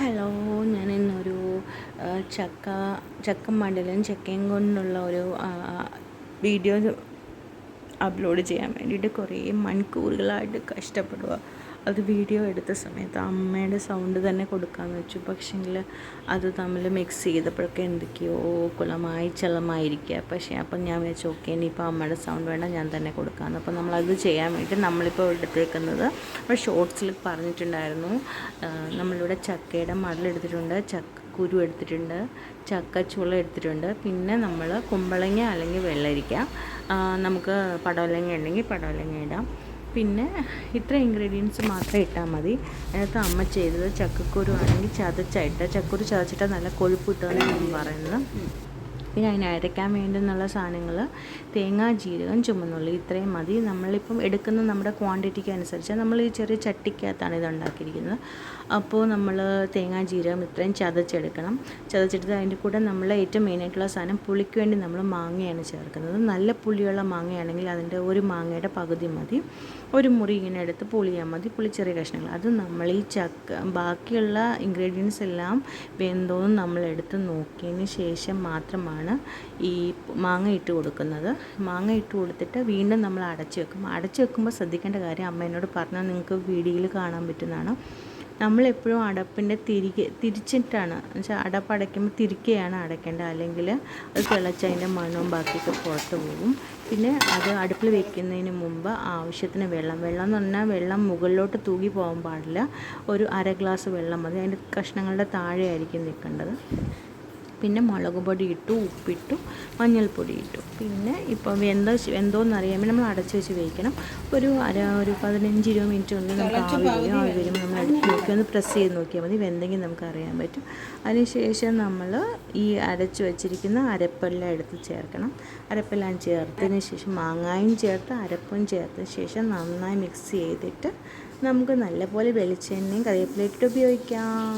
Hello ഞാൻ ഇന്നൊരു ചക്ക ചക്ക മടലും ചക്കയും കൊണ്ടുള്ള ഒരു വീഡിയോ അപ്ലോഡ് ചെയ്യാൻ വേണ്ടിയിട്ട് കുറേ മണിക്കൂറുകളായിട്ട് കഷ്ടപ്പെടുക അത് വീഡിയോ എടുത്ത സമയത്ത് അമ്മയുടെ സൗണ്ട് തന്നെ കൊടുക്കാമെന്ന് വെച്ചു. പക്ഷേങ്കിൽ അത് തമ്മിൽ മിക്സ് ചെയ്തപ്പോഴൊക്കെ എന്തൊക്കെയോ കുളമായി ചളമായിരിക്കുക പക്ഷേ അപ്പം ഞാൻ വിചാരിച്ചു ഓക്കെ ഇനിയിപ്പോൾ അമ്മയുടെ സൗണ്ട് വേണ്ട ഞാൻ തന്നെ കൊടുക്കാമെന്ന് അപ്പോൾ നമ്മളത് ചെയ്യാൻ വേണ്ടി നമ്മളിപ്പോൾ എടുത്തേക്കുന്നത് നമ്മൾ ഷോർട്സിൽ പറഞ്ഞിട്ടുണ്ടായിരുന്നു. നമ്മളിവിടെ ചക്കയുടെ മടലെടുത്തിട്ടുണ്ട് ചക്ക കുരു എടുത്തിട്ടുണ്ട് ചക്കച്ചുള എടുത്തിട്ടുണ്ട്. പിന്നെ നമ്മൾ കുമ്പളങ്ങ അല്ലെങ്കിൽ വെള്ളരിക്ക. നമുക്ക് പടവലങ്ങ ഉണ്ടെങ്കിൽ പടവലങ്ങ ഇടാം. പിന്നെ ഇത്ര ഇൻഗ്രീഡിയൻസ് മാത്രം ഇട്ടാൽ മതി. അതിനകത്ത് അമ്മ ചെയ്തത് ചക്കക്കുരു ആണെങ്കിൽ ചതച്ചായിട്ട് ചക്കക്കുരു ചതച്ചിട്ടാൽ നല്ല കൊഴുപ്പ് കിട്ടുമെന്നാണ് പറയുന്നത്. പിന്നെ അതിന് അരയ്ക്കാൻ വേണ്ടുന്നുള്ള സാധനങ്ങൾ തേങ്ങ ജീരകം ചുമന്നുള്ളി ഇത്രയും മതി. നമ്മളിപ്പം എടുക്കുന്ന നമ്മുടെ ക്വാണ്ടിറ്റിക്ക് അനുസരിച്ച് നമ്മൾ ഈ ചെറിയ ചട്ടിക്കകത്താണ് ഇത് ഉണ്ടാക്കിയിരിക്കുന്നത്. അപ്പോൾ നമ്മൾ തേങ്ങ ജീരകം ഇത്രയും ചതച്ചെടുക്കണം. ചതച്ചെടുത്ത് അതിന്റെ കൂടെ നമ്മൾ ഏറ്റവും മെയിനായിട്ടുള്ള സാധനം പുളിക്ക് വേണ്ടി നമ്മൾ മാങ്ങയാണ് ചേർക്കുന്നത്. നല്ല പുളിയുള്ള മാങ്ങയാണെങ്കിൽ അതിന്റെ ഒരു മാങ്ങയുടെ പകുതി മതി. ഒരു മുറി ഇങ്ങനെ എടുത്ത് പുളിയാൽ മതി. പുളി ചെറിയ കഷ്ണങ്ങൾ. അത് നമ്മൾ ഈ ചക്ക ബാക്കിയുള്ള ഇൻഗ്രീഡിയൻസ് എല്ലാം വെന്തോന്ന് നമ്മൾ എടുത്ത് നോക്കിയതിന് ശേഷം മാത്രമാണ് ഈ മാങ്ങ ഇട്ട് കൊടുക്കുന്നത്. മാങ്ങ ഇട്ട് കൊടുത്തിട്ട് വീണ്ടും നമ്മൾ അടച്ച് വെക്കും. അടച്ച് വെക്കുമ്പോൾ ശ്രദ്ധിക്കേണ്ട കാര്യം അമ്മ എന്നോട് പറഞ്ഞാൽ നിങ്ങൾക്ക് വീഡിയോയിൽ കാണാൻ പറ്റുന്നതാണ്. നമ്മളെപ്പോഴും അടപ്പിന്റെ തിരികെ തിരിച്ചിട്ടാണ്. എന്നുവെച്ചാൽ അടപ്പ് അടയ്ക്കുമ്പോൾ തിരിക്കുകയാണ് അടയ്ക്കേണ്ടത്. അല്ലെങ്കിൽ അത് തിളച്ച് അതിന്റെ മണവും ബാക്കിയൊക്കെ പുറത്ത് പോകും. പിന്നെ അത് അടുപ്പിൽ വെക്കുന്നതിന് മുമ്പ് ആവശ്യത്തിന് വെള്ളം. വെള്ളം എന്ന് പറഞ്ഞാൽ വെള്ളം മുകളിലോട്ട് തൂകി പോകാൻ പാടില്ല. ഒരു അര ഗ്ലാസ് വെള്ളം മതി. അതിന്റെ കഷ്ണങ്ങളുടെ താഴെയായിരിക്കും നിൽക്കേണ്ടത്. പിന്നെ മുളക് പൊടി ഇട്ടു ഉപ്പിട്ടു മഞ്ഞൾപ്പൊടി ഇട്ടു. പിന്നെ ഇപ്പോൾ വെന്തോ വെന്തോന്ന് അറിയാൻ നമ്മൾ അടച്ച് വെച്ച് വേവിക്കണം. ഒരു അര ഒരു പതിനഞ്ച് ഇരുപത് മിനിറ്റ് കൊണ്ട് നമുക്ക് ആവി വരും. ആവി വരുമ്പോൾ നമ്മൾ അടുത്ത് നോക്കി ഒന്ന് പ്രസ് ചെയ്ത് നോക്കിയാൽ മതി. വെന്തെങ്കിൽ നമുക്ക് അറിയാൻ പറ്റും. അതിനുശേഷം നമ്മൾ ഈ അരച്ച് വെച്ചിരിക്കുന്ന അരപ്പെല്ലാം എടുത്ത് ചേർക്കണം. അരപ്പെല്ലാം ചേർത്തതിന് ശേഷം മാങ്ങായും ചേർത്ത് അരപ്പും ചേർത്തതിന് ശേഷം നന്നായി മിക്സ് ചെയ്തിട്ട് നമുക്ക് നല്ലപോലെ വെളിച്ചെണ്ണയും കറിവേപ്പിലയിട്ട് ഉപയോഗിക്കാം.